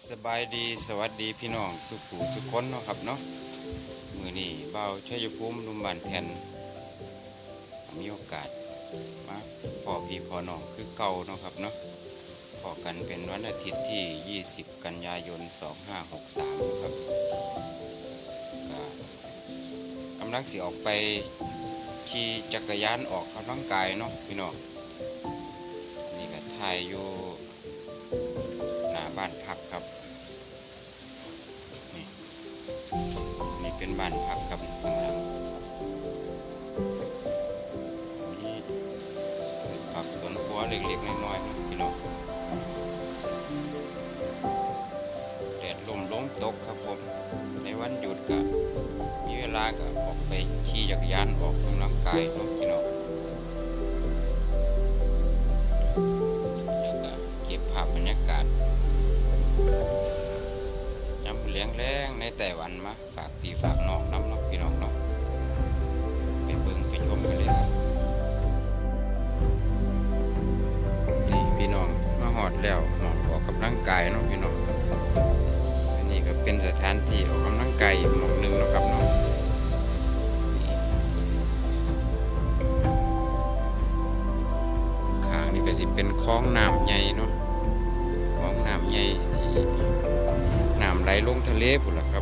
สบายดีสวัสดีพี่น้องสุขูสุขคนเนาะครับเนาะมือนี้เบาชัยภูมิหนุ่มบานแทนมีโอกาสมาพอพี่พอน้องคือเก่าเนาะครับเนาะพอกันเป็นวันอาทิตย์ที่ 20 กันยายน 2563นะครับกำลังสิออกไปขี่จักรยานออกกำลังกายเนาะพี่น้องนี่ก็ถ่ายอยู่ บ้านพักครับ นี่นี่เป็นบ้านพักครับข้างหลังนี่ผักสวนครัวเล็กๆน้อยๆพี่น้องแดดลมล้มตกครับผม ในวันหยุดก็มีเวลาก็ออกไปขี่จักรยานออกกำลังกายเนา แรงในแต่วันมาฝากพี่ฝากน้องน้ำน้องพี่น้องเนาะไปเบิ่งไปชมกันเลยครับนี่พี่น้องมาหอดแล้วหมองออกกำลังกายเนาะพี่น้องอันนี้ก็เป็นสถานที่ออกกำลังกายหมองหนึงนะครับเนาะข้างนี่ก็สิเป็นคลองน้ำใหญ่เนาะคลองน้ำใหญ่ที่น้ำไหลลงทะเลพุ่นละครับครับ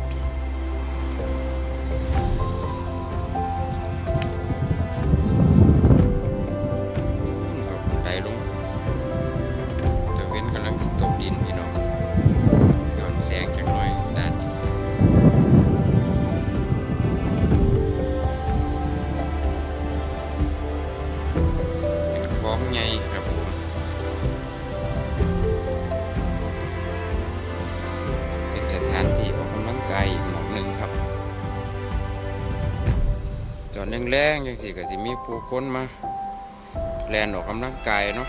แรงๆยังสิก็สิมีผู้คนมา แลนออกกำลังกายเนาะ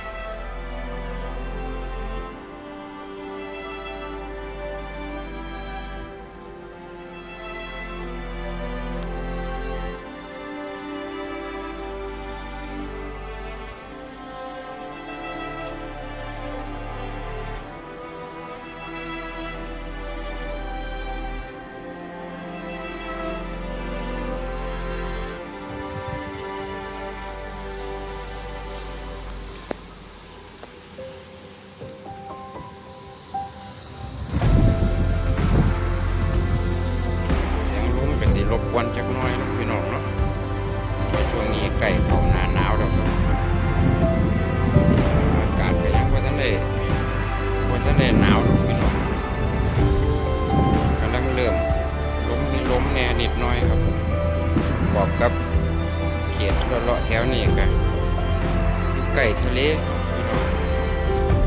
อยู่ทะเล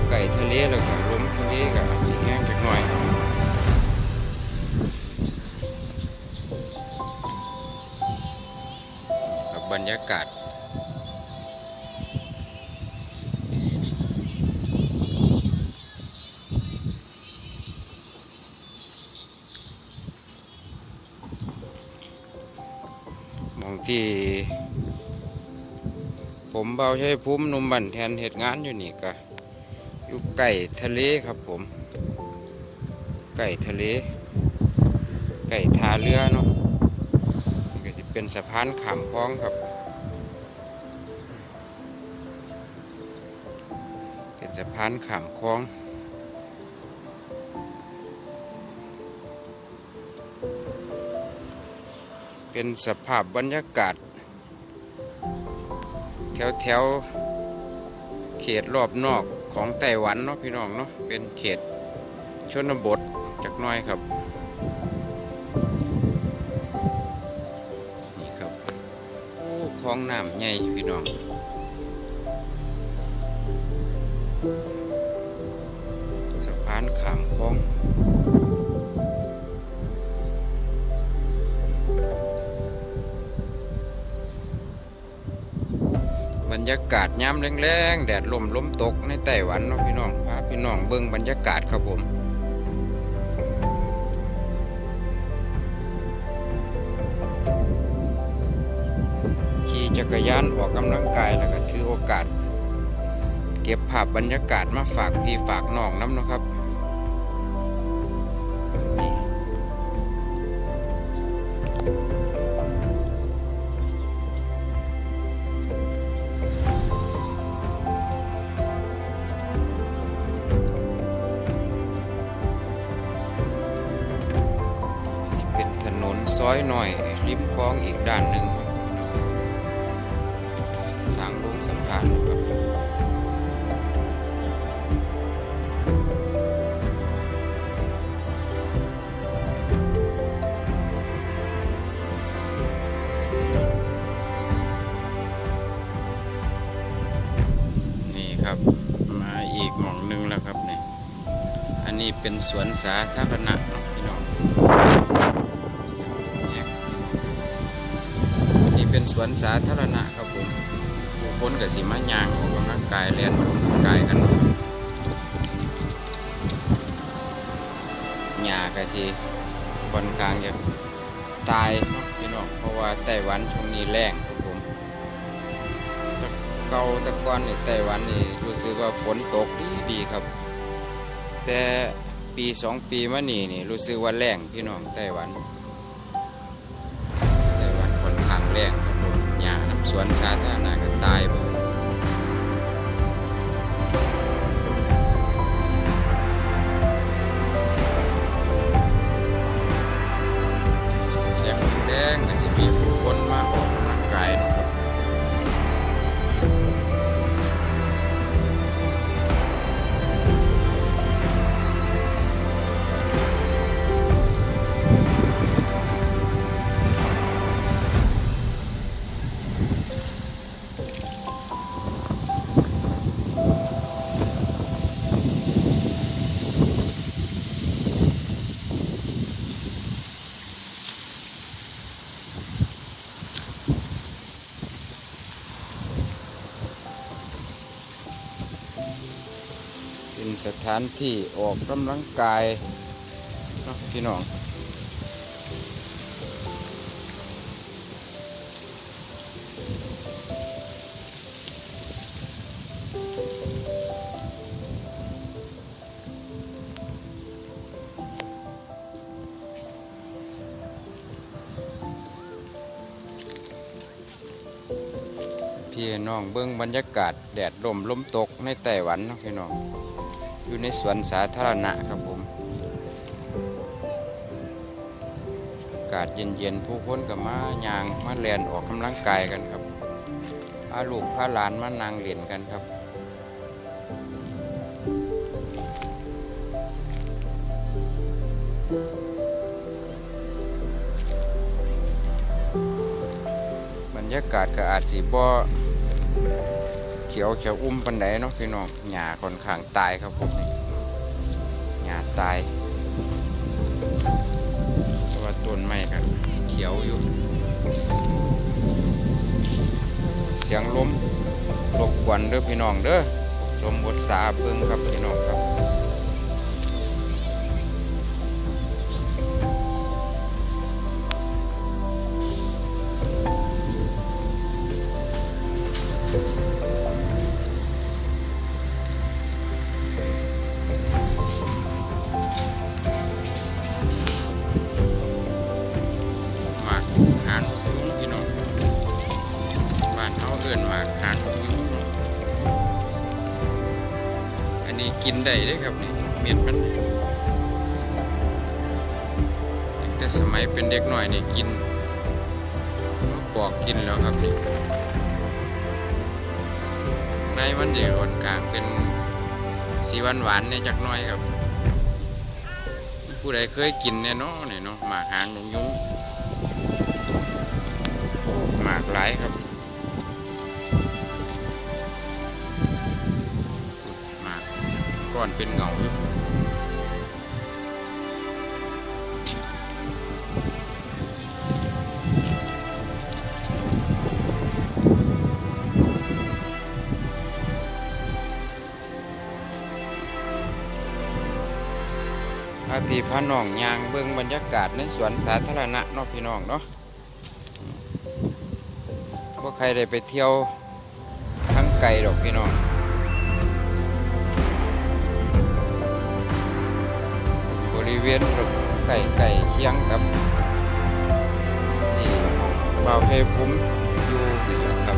พี่ทะเลแล้วก็ลมทะเลก็อาจจะแห้งจักหน่อยกับบรรยากาศมองที่ ผมเบาใช้ภูมิหนุ่มบันแทนเหตุงานอยู่นี่ก็อยู่ใกล้ทะเลครับผมใกล้ทะเลใกล้ท่าเรือเนาะนี่ก็สิเป็นสะพานขามคลองครับ เป็นสะพานขามคลองเป็นสภาพบรรยากาศ แถวแถวๆเขตรอบนอกของไต้หวันเนาะพี่น้องเนาะเป็นเขตชนบทจักน้อยครับนี่ครับโอ้คลองน้ำใหญ่พี่น้องสะพานขามคลอง ยากาศยามแรงๆ แดดลมล้มตกในไต้หวันเนาะพี่น้องพาพี่น้องเบิ่งบรรยากาศครับผมขี่จักรยานออกกำลังกายแล้วก็ถือโอกาส เก็บภาพบรรยากาศมาฝากพี่ฝากน้องน้ำนะครับ ซอยหน่อย ริมคลองอีกด้านหนึ่งสร้างโรงสะพานครับนี่ครับมาอีกหม่องหนึงแล้วครับเนี่ย อันนี้เป็นสวนสาธารณะ สวนสาธารณะครับผมผู้คนกับสิมาย่างออกกำลังกายเล่นออกกำลังกายกันหญ้าก็สิค่อนข้างจะตายเนาะพี่น้องเพราะว่าไต้หวันช่วงนี้แรงครับผมตะเกาตะก้อนนี่ไต้หวันนี่รู้สึกว่าฝนตกดีดีครับ แต่ปีสองปีมานี่นี่รู้สึกว่าแรงพี่น้องไต้หวันไต้หวันค่อนข้างแรง สวนสาธารณะก็ตายไเป็นสถานที่ออกกำลังกายพี่น้อง พี่น้องเบิ้องบรรยากาศแดดลมล้มตกในไต้หวันนะพี่น้องอยู่ในสวนสาธารณะครับผมอากาศเย็นๆผู้คนกับมายางมาแลนออกกำลังกายกันครับพาลูกพาหลานมานางเล่นกันครับบรรยากาศก็อาจสิบ่ เขียวเขียวอุ้มปันไดเนาะพี่น้องหญ้าค่อนข้างตายครับผมนี่หญ้าตายแต่ว่าต้นไม้ก็เขียวอยู่ เสียงลมรบกวนเด้อพี่น้องเด้อชมบทสาเบิ่งครับพี่น้องครับ ได้เด้อครับนี่เม็ดมันแต่สมัยเป็นเด็กหน่อยนี่กินปอกกินแล้วครับนี่ในมันจะค่อนข้างเป็นสีหวานหวานเนี่ยจักน้อยครับ ผู้ใดเคยกินเนี่ยเนาะนี่เนาะหมากหางนกยุงหมากหลายครับ อนเป็นเหงาอยู่พาพี่พาน้องยางเบิ่งบรรยากาศในสวนสาธารณะเนาะพี่น้องเนาะว่าใครได้ไปเที่ยวทั้งไกลดอกพี่น้อง ริเวณไก่ไก่เคียงกับที่บ่าวเพภูมิอยู่นี่แหละครับ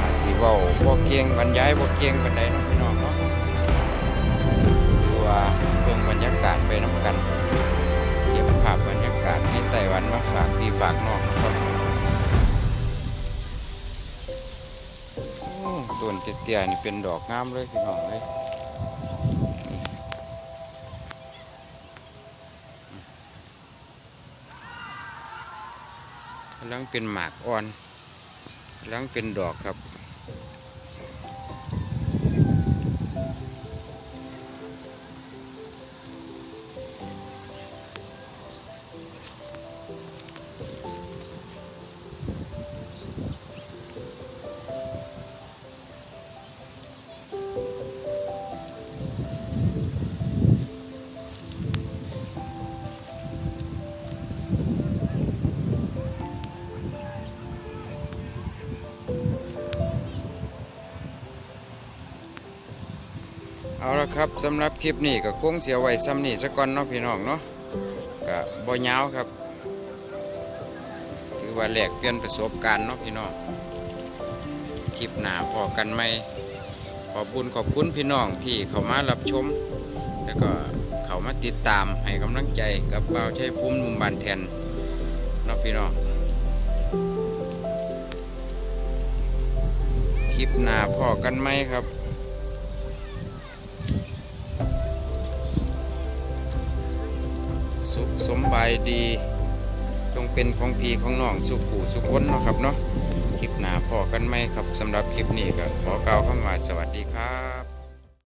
อาจสิเว้าบ่เก่งบรรยายบ่เก่งปานใดเนาะพี่น้องเนาะคือว่าเบิ่งบรรยากาศไปน้ำกัน เก็บภาพบรรยากาศที่ไต้หวันมาฝากพี่ฝากน้องนะครับ ต้นเตี้ยๆนี่เป็นดอกงามเลยพี่น้องเลยกำลังเป็นหมากอ่อนกำลังเป็นดอกครับ ครับสำหรับคลิปนี้ก็คงเสียไว้ซ้ำนี่สักก่อนเนาะพี่น้องเนาะก็บ่ยาวครับ ถือว่าแลกเปลี่ยนประสบการณ์เนาะพี่น้องคลิปหน้าพอกันไหมขอบบุญขอบคุณพี่น้องที่เข้ามารับชม แล้วก็เข้ามาติดตามให้กำลังใจกับเบาใช้ภูมิมุมบานแทนเนาะพี่น้องคลิปหน้าพอกันไหมครับ สุขสมบายดี จงเป็นของพีของน้องสุขผู้สุขคนเนาะครับเนาะคลิปหน้าพอกันไหมครับสำหรับคลิปนี้ก็ขอกล่าวคำว่าสวัสดีครับ